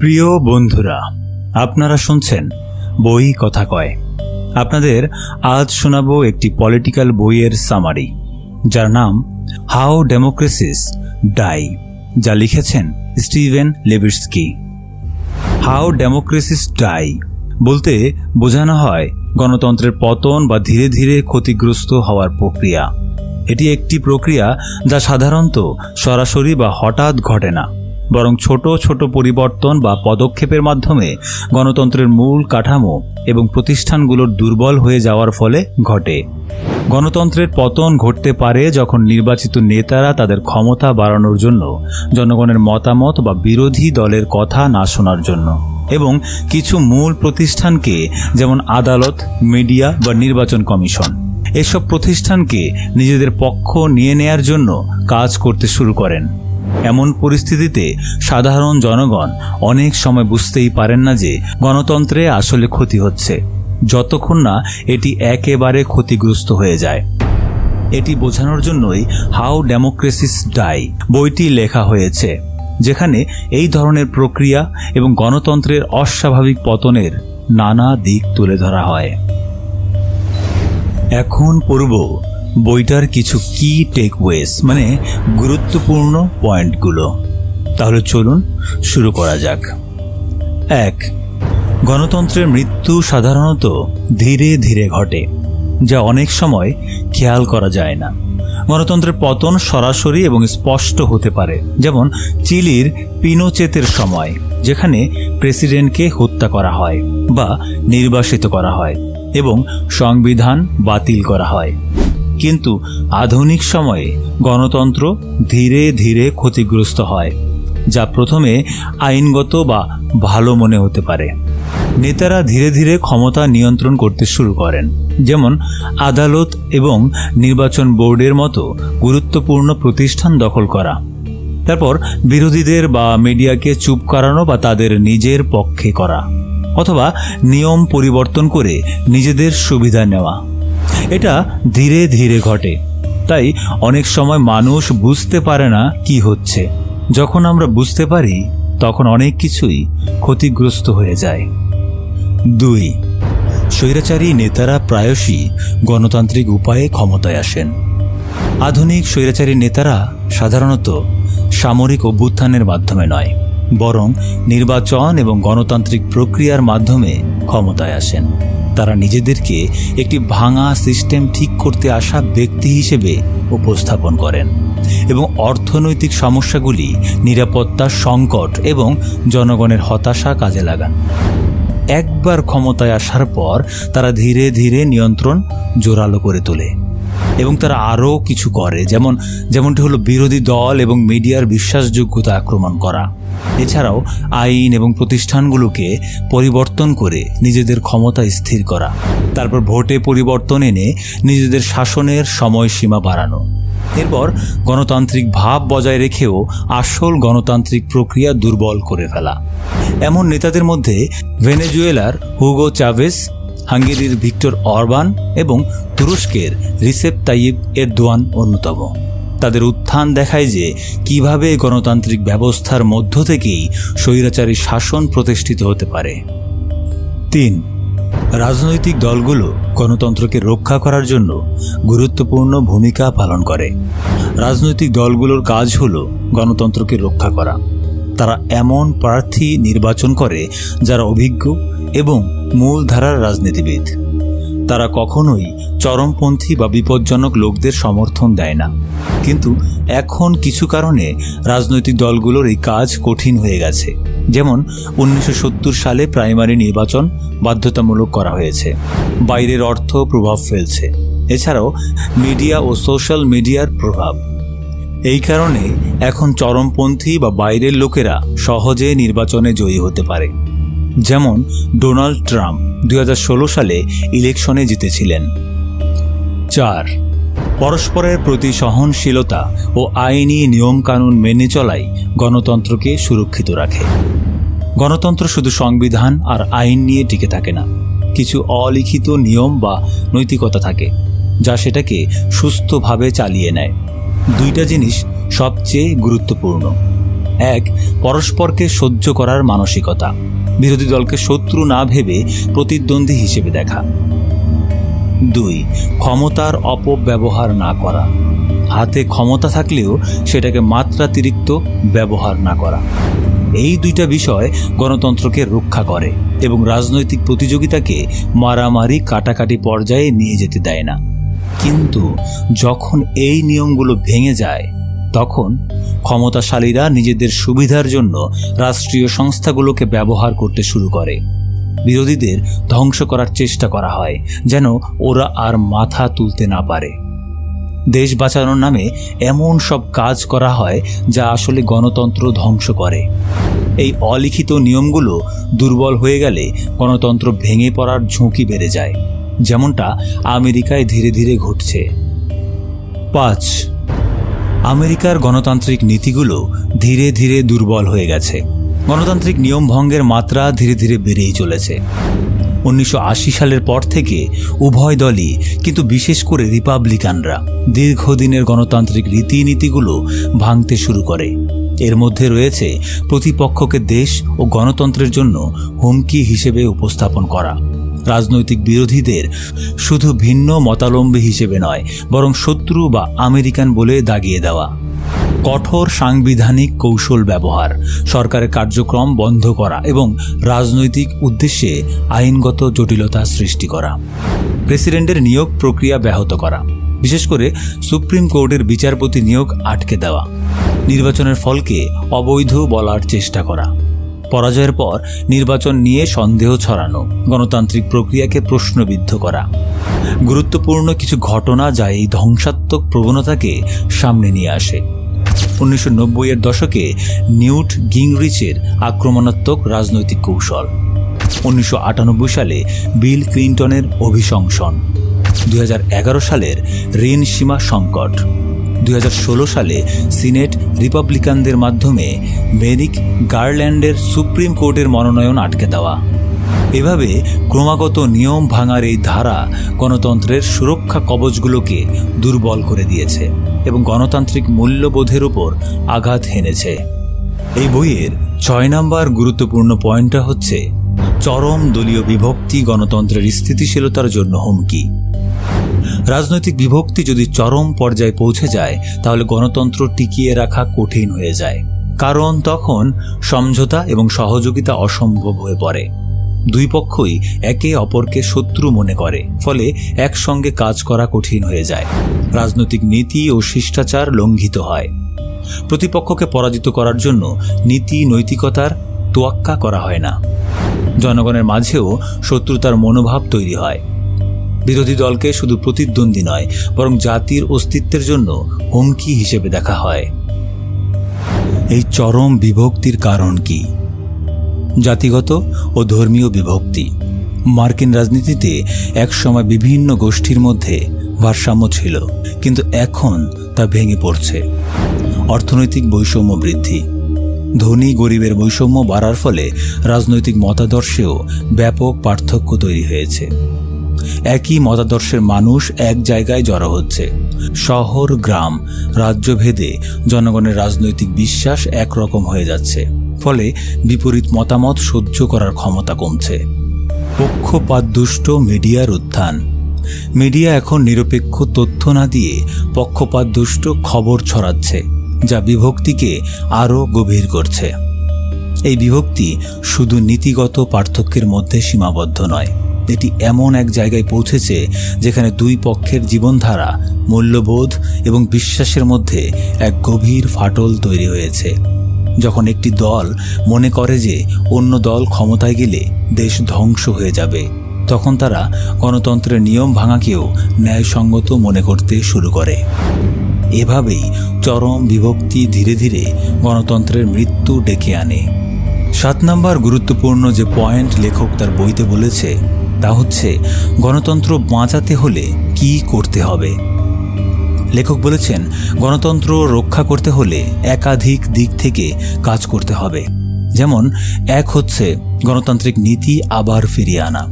প্রিয় বন্ধুরা, আপনারা শুনছেন বই কথা কয়। আপনাদের আজ শোনাবো একটি পলিটিক্যাল বইয়ের সামারি যার নাম হাউ ডেমোক্রেসিস ডাই যা লিখেছেন Steven Levitsky how democracies die বলতে বোঝানো হয় গণতন্ত্রের পতন বা ধীরে ধীরে ক্ষতিগ্রস্ত হওয়ার প্রক্রিয়া। এটি একটি প্রক্রিয়া যা সাধারণত সরাসরি বা হঠাৎ ঘটে না। বরং ছোট ছোট পরিবর্তন বা পদক্ষেপের মাধ্যমে গণতন্ত্রের মূল কাঠামো এবং প্রতিষ্ঠানগুলোর দুর্বল হয়ে যাওয়ার ফলে ঘটে। গণতন্ত্রের পতন ঘটতে পারে যখন নির্বাচিত নেতারা তাদের ক্ষমতা বাড়ানোর জন্য জনগণের মতামত বা বিরোধী দলের কথা না শোনার জন্য এবং কিছু মূল প্রতিষ্ঠানকে যেমন আদালত, মিডিয়া বা নির্বাচন কমিশন এসব প্রতিষ্ঠানকে নিজেদের পক্ষ নিয়ে নেয়ার জন্য কাজ করতে শুরু করেন। এমন পরিস্থিতিতে সাধারণ জনগণ অনেক সময় বুঝতেই পারেন না যে গণতন্ত্রে আসলে ক্ষতি হচ্ছে। যতক্ষণ না এটি একেবারে ক্ষতিগ্রস্ত হয়ে যায়। এটি বোঝানোর জন্যই হাউ ডেমোক্রেসিস ডাই বইটি লেখা হয়েছে, যেখানে এই ধরনের প্রক্রিয়া এবং গণতন্ত্রের অস্বাভাবিক পতনের নানা দিক তুলে ধরা হয়। এখন পড়ব বইটার কিছু কি টেকওয়েস মানে গুরুত্বপূর্ণ পয়েন্টগুলো তাহলে চলুন শুরু করা যাক। এক, গণতন্ত্রের মৃত্যু সাধারণত ধীরে ধীরে ঘটে, যা অনেক সময় খেয়াল করা যায় না। গণতন্ত্রের পতন সরাসরি এবং স্পষ্ট হতে পারে, যেমন চিলির পিনোচেতের সময়, যেখানে প্রেসিডেন্টকে হত্যা করা হয় বা নির্বাসিত করা হয় এবং সংবিধান বাতিল করা হয়। কিন্তু আধুনিক সময়ে গণতন্ত্র ধীরে ধীরে ক্ষতিগ্রস্ত হয়, যা প্রথমে আইনগত বা ভালো মনে হতে পারে। নেতারা ধীরে ধীরে ক্ষমতা নিয়ন্ত্রণ করতে শুরু করেন, যেমন আদালত এবং নির্বাচন বোর্ডের মতো গুরুত্বপূর্ণ প্রতিষ্ঠান দখল করা। তারপর বিরোধীদের বা মিডিয়াকে চুপ করানো বা তাদের নিজের পক্ষে করা, অথবা নিয়ম পরিবর্তন করে নিজেদের সুবিধা নেওয়া। এটা ধীরে ধীরে ঘটে। তাই অনেক সময় মানুষ বুঝতে পারে না কি হচ্ছে। যখন আমরা বুঝতে পারি, তখন অনেক কিছুই ক্ষতিগ্রস্ত হয়ে যায়। দুই, স্বৈরাচারী নেতারা প্রায়শই গণতান্ত্রিক উপায়ে ক্ষমতায় আসেন। আধুনিক স্বৈরাচারী নেতারা সাধারণত সামরিক অভ্যুত্থানের মাধ্যমে নয়, বরং নির্বাচন এবং গণতান্ত্রিক প্রক্রিয়ার মাধ্যমে ক্ষমতায় আসেন। তারা নিজেদেরকে একটি ভাঙা সিস্টেম ঠিক করতে আসা ব্যক্তি হিসেবে উপস্থাপন করেন এবং অর্থনৈতিক সমস্যাগুলি, নিরাপত্তা সংকট এবং জনগণের হতাশা কাজে লাগান। একবার ক্ষমতায় আসার পর তারা ধীরে ধীরে নিয়ন্ত্রণ জোরালো করে তোলে। এবং তারা আরও কিছু করে। যেমন, যেমনটি হলো বিরোধী দল এবং মিডিয়ার বিশ্বাসযোগ্যতা আক্রমণ করা। এছাড়াও আইন এবং প্রতিষ্ঠানগুলোকে পরিবর্তন করে নিজেদের ক্ষমতা স্থির করা। তারপর ভোটে পরিবর্তন এনে নিজেদের শাসনের সময়সীমা বাড়ানো। এরপর গণতান্ত্রিক ভাব বজায় রেখেও আসল গণতান্ত্রিক প্রক্রিয়া দুর্বল করে ফেলা। এমন নেতাদের মধ্যে ভেনেজুয়েলার হুগো চাভেস হাঙ্গেরির ভিক্টর অরবান এবং তুরস্কের রিসেপ তাইব এরদোয়ান অন্যতম। তাদের উত্থান দেখায় যে কীভাবে গণতান্ত্রিক ব্যবস্থার মধ্য থেকেই স্বৈরাচারী শাসন প্রতিষ্ঠিত হতে পারে। তিন, রাজনৈতিক দলগুলো গণতন্ত্রকে রক্ষা করার জন্য গুরুত্বপূর্ণ ভূমিকা পালন করে। রাজনৈতিক দলগুলোর কাজ হল গণতন্ত্রকে রক্ষা করা। তারা এমন প্রার্থী নির্বাচন করে যারা অভিজ্ঞ এবং মূলধারার রাজনীতিবিদ। তারা কখনোই চরমপন্থী বা বিপজ্জনক লোকদের সমর্থন দেয় না। কিন্তু এখন কিছু কারণে রাজনৈতিক দলগুলোর এই কাজ কঠিন হয়ে গেছে। যেমন উনিশশো সত্তর সালে প্রাইমারি নির্বাচন বাধ্যতামূলক করা হয়েছে। বাইরের অর্থ প্রভাব ফেলছে। এছাড়াও মিডিয়া ও সোশ্যাল মিডিয়ার প্রভাব। এই কারণে এখন চরমপন্থী বা বাইরের লোকেরা সহজে নির্বাচনে জয়ী হতে পারে। যেমন ডোনাল্ড ট্রাম্প দুই হাজার ষোলো সালে ইলেকশনে জিতেছিলেন। চার, পরস্পরের প্রতি সহনশীলতা ও আইনি নিয়মকানুন মেনে চলাই গণতন্ত্রকে সুরক্ষিত রাখে। গণতন্ত্র শুধু সংবিধান আর আইন নিয়ে টিকে থাকে না, কিছু অলিখিত নিয়ম বা নৈতিকতা থাকে, যা সেটাকে সুস্থভাবে চালিয়ে নেয়। দুইটা জিনিস সবচেয়ে গুরুত্বপূর্ণ। এক, পরস্পরকে সহ্য করার মানসিকতা। বিরোধী দলকে শত্রু না ভেবে প্রতিদ্বন্দ্বী হিসেবে দেখা। দুই, ক্ষমতার অপব্যবহার না করা। হাতে ক্ষমতা থাকলেও সেটাকে মাত্রাতিরিক্ত ব্যবহার না করা। এই দুইটা বিষয় গণতন্ত্রকে রক্ষা করে এবং রাজনৈতিক প্রতিযোগিতাকে মারামারি, কাটাকাটি পর্যায়ে নিয়ে যেতে দেয় না। কিন্তু যখন এই নিয়মগুলো ভেঙে যায় তখন ক্ষমতাশালীরা নিজেদের সুবিধার জন্য রাষ্ট্রীয় সংস্থাগুলোকে ব্যবহার করতে শুরু করে। বিরোধীদের ধ্বংস করার চেষ্টা করা হয়, যেন ওরা আর মাথা তুলতে না পারে। দেশ বাঁচানোর নামে এমন সব কাজ করা হয়, যা আসলে গণতন্ত্র ধ্বংস করে। এই অলিখিত নিয়মগুলো দুর্বল হয়ে গেলে গণতন্ত্র ভেঙে পড়ার ঝুঁকি বেড়ে যায়, যেমনটা আমেরিকায় ধীরে ধীরে ঘটছে। পাঁচ আমেরিকার গণতান্ত্রিক নীতিগুলো ধীরে ধীরে দুর্বল হয়ে গেছে। গণতান্ত্রিক নিয়ম ভঙ্গের মাত্রা ধীরে ধীরে বেড়েই চলেছে। উনিশশো আশি সালের পর থেকে উভয় দলই, কিন্তু বিশেষ করে রিপাবলিকানরা, দীর্ঘদিনের গণতান্ত্রিক রীতিনীতিগুলো ভাঙতে শুরু করে। এর মধ্যে রয়েছে প্রতিপক্ষকে দেশ ও গণতন্ত্রের জন্য হুমকি হিসেবে উপস্থাপন করা। রাজনৈতিক বিরোধীদের শুধু ভিন্ন মতালম্বী হিসেবে নয়, বরং শত্রু বা আমেরিকান বলে দাগিয়ে দেওয়া। কঠোর সাংবিধানিক কৌশল ব্যবহার, সরকারের কার্যক্রম বন্ধ করা এবং রাজনৈতিক উদ্দেশ্যে আইনগত জটিলতা সৃষ্টি করা। প্রেসিডেন্টের নিয়োগ প্রক্রিয়া ব্যাহত করা, বিশেষ করে সুপ্রিম কোর্টের বিচারপতি নিয়োগ আটকে দেওয়া, নির্বাচনের ফলকে অবৈধ বলার চেষ্টা করা। পরাজয়ের পর নির্বাচন নিয়ে সন্দেহ ছড়ানো, গণতান্ত্রিক প্রক্রিয়াকে প্রশ্নবিদ্ধ করা। গুরুত্বপূর্ণ কিছু ঘটনা যা এই ধ্বংসাত্মক প্রবণতাকে সামনে নিয়ে আসে। উনিশশো এর দশকে নিউট গিংরিচের আক্রমণাত্মক রাজনৈতিক কৌশল। উনিশশো আটানব্বই সালে বিল ক্লিন্টনের অভিশংসন। দুই হাজার এগারো সালের ঋণ সীমা সংকট। দুই হাজার ষোলো সালে সিনেট রিপাবলিকানদের মাধ্যমে মেরিক গার্ল্যান্ডের সুপ্রিম কোর্টের মনোনয়ন আটকে দেওয়া। এভাবে ক্রমাগত নিয়ম ভাঙার এই ধারা গণতন্ত্রের সুরক্ষা কবচগুলোকে দুর্বল করে দিয়েছে এবং গণতান্ত্রিক মূল্যবোধের উপর আঘাত হেনেছে। এই বইয়ের ছয় নম্বর গুরুত্বপূর্ণ পয়েন্টটা হচ্ছে, চরম দলীয় বিভক্তি গণতন্ত্রের স্থিতিশীলতার জন্য হুমকি। রাজনৈতিক বিভক্তি যদি চরম পর্যায়ে পৌঁছে যায়, তাহলে গণতন্ত্র টিকিয়ে রাখা কঠিন হয়ে যায়। কারণ তখন সমঝোতা এবং সহযোগিতা অসম্ভব হয়ে পড়ে। দুই পক্ষই একে অপরকে শত্রু মনে করে, ফলে একসঙ্গে কাজ করা কঠিন হয়ে যায়। রাজনৈতিক নীতি ও শিষ্টাচার লঙ্ঘিত হয়। প্রতিপক্ষকে পরাজিত করার জন্য নীতি নৈতিকতার তোয়াক্কা করা হয় না। জনগণের মাঝেও শত্রুতার মনোভাব তৈরি হয়। বিরোধী দলকে শুধু প্রতিদ্বন্দ্বী নয়, বরং জাতির অস্তিত্বের জন্য হুমকি হিসেবে দেখা হয়। এই চরম বিভক্তির কারণ কি? জাতিগত ও ধর্মীয় বিভক্তি। মার্কিন রাজনীতিতে একসময় বিভিন্ন গোষ্ঠীর মধ্যে ভারসাম্য ছিল, কিন্তু এখন তা ভেঙে পড়ছে। অর্থনৈতিক বৈষম্য বৃদ্ধি। ধনী গরিবের বৈষম্য বাড়ার ফলে রাজনৈতিক মতাদর্শেও ব্যাপক পার্থক্য তৈরি হয়েছে। একই মতাদর্শের মানুষ এক জায়গায় জড়ো হচ্ছে। শহর, গ্রাম, রাজ্যভেদে জনগণের রাজনৈতিক বিশ্বাস একরকম হয়ে যাচ্ছে। ফলে বিপরীত মতামত সহ্য করার ক্ষমতা কমছে। পক্ষপাতদুষ্ট মিডিয়ার উত্থান। মিডিয়া এখন নিরপেক্ষ তথ্য না দিয়ে পক্ষপাতদুষ্ট খবর ছড়াচ্ছে, যা বিভক্তিকে আরও গভীর করছে। এই বিভক্তি শুধু নীতিগত পার্থক্যের মধ্যে সীমাবদ্ধ নয়। এটি এমন এক জায়গায় পৌঁছেছে যেখানে দুই পক্ষের জীবনধারা, মূল্যবোধ এবং বিশ্বাসের মধ্যে এক গভীর ফাটল তৈরি হয়েছে। যখন একটি দল মনে করে যে অন্য দল ক্ষমতায় গেলে দেশ ধ্বংস হয়ে যাবে, তখন তারা গণতন্ত্রের নিয়ম ভাঙাকেও ন্যায়সঙ্গত মনে করতে শুরু করে। এভাবেই চরম বিভক্তি ধীরে ধীরে গণতন্ত্রের মৃত্যু ডেকে আনে। সাত নম্বর গুরুত্বপূর্ণ যে পয়েন্ট লেখক তার বইতে বলেছে তা হচ্ছে, গণতন্ত্র বাঁচাতে হলে কি করতে হবে? লেখক বলেছেন, গণতন্ত্র রক্ষা করতে হলে একাধিক দিক থেকে কাজ করতে হবে। যেমন, এক হচ্ছে গণতান্ত্রিক নীতি আবার ফিরিয়ে আনা।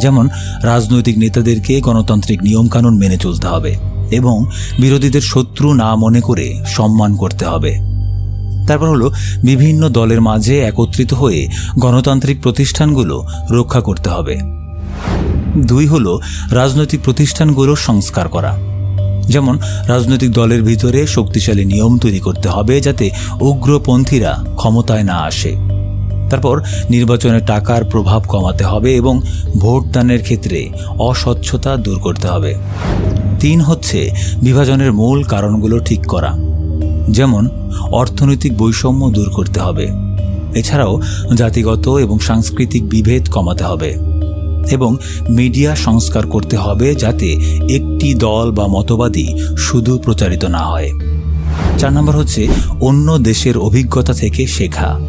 যেমন, রাজনৈতিক নেতাদেরকে গণতান্ত্রিক নিয়মকানুন মেনে চলতে হবে এবং বিরোধীদের শত্রু না মনে করে সম্মান করতে হবে। তারপর হলো, বিভিন্ন দলের মাঝে একত্রিত হয়ে গণতান্ত্রিক প্রতিষ্ঠানগুলো রক্ষা করতে হবে। দুই হলো রাজনৈতিক প্রতিষ্ঠানগুলো সংস্কার করা। যেমন, রাজনৈতিক দলের ভিতরে শক্তিশালী নিয়ম তৈরি করতে হবে যাতে উগ্রপন্থীরা ক্ষমতায় না আসে। তারপর, নির্বাচনে টাকার প্রভাব কমাতে হবে এবং ভোটদানের ক্ষেত্রে অস্বচ্ছতা দূর করতে হবে। তিন হচ্ছে, বিভাজনের মূল কারণগুলো ঠিক করা। যেমন, অর্থনৈতিক বৈষম্য দূর করতে হবে। এছাড়াও, জাতিগত এবং সাংস্কৃতিক বিভেদ কমাতে হবে। এবং মিডিয়া সংস্কার করতে হবে যাতে একটি দল বা মতবাদী শুধু প্রচারিত না হয়। চার নম্বর হচ্ছে অন্য দেশের অভিজ্ঞতা থেকে শেখা।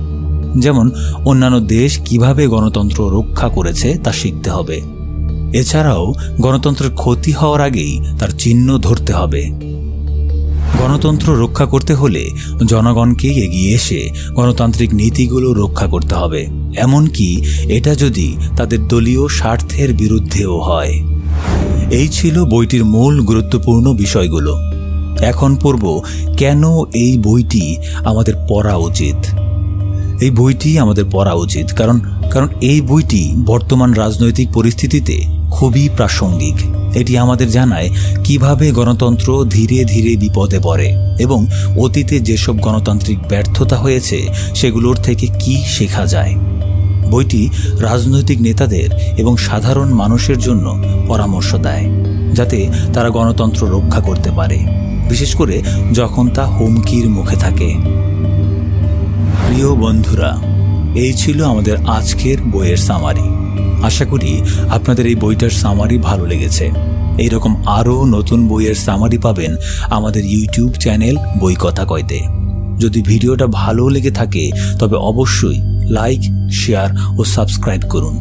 যেমন, অন্যান্য দেশ কীভাবে গণতন্ত্র রক্ষা করেছে তা শিখতে হবে। এছাড়াও গণতন্ত্রের ক্ষতি হওয়ার আগেই তার চিহ্ন ধরতে হবে। গণতন্ত্র রক্ষা করতে হলে জনগণকে এগিয়ে এসে গণতান্ত্রিক নীতিগুলো রক্ষা করতে হবে। এমনকি এটা যদি তাদের দলীয় স্বার্থের বিরুদ্ধেও হয়। এই ছিল বইটির মূল গুরুত্বপূর্ণ বিষয়গুলো। এখন পড়ব কেন এই বইটি আমাদের পড়া উচিত। এই বইটি আমাদের পড়া উচিত কারণ কারণ এই বইটি বর্তমান রাজনৈতিক পরিস্থিতিতে খুবই প্রাসঙ্গিক। এটি আমাদের জানায় কীভাবে গণতন্ত্র ধীরে ধীরে বিপদে পড়ে এবং অতীতে যেসব গণতান্ত্রিক ব্যর্থতা হয়েছে সেগুলোর থেকে কি শেখা যায়। বইটি রাজনৈতিক নেতাদের এবং সাধারণ মানুষের জন্য পরামর্শ দেয়, যাতে তারা গণতন্ত্র রক্ষা করতে পারে, বিশেষ করে যখন তা হুমকির মুখে থাকে। প্রিয় বন্ধুরা, এই ছিল আমাদের আজকের বইয়ের সামারি আশা করি আপনাদের এই বইটার সামারি ভালো লেগেছে। এইরকম আরও নতুন বইয়ের সামারি পাবেন আমাদের ইউটিউব চ্যানেল বই কথা কয়তে। যদি ভিডিওটা ভালো লেগে থাকে, তবে অবশ্যই লাইক শেয়ার ও সাবস্ক্রাইব করুন।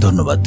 ধন্যবাদ।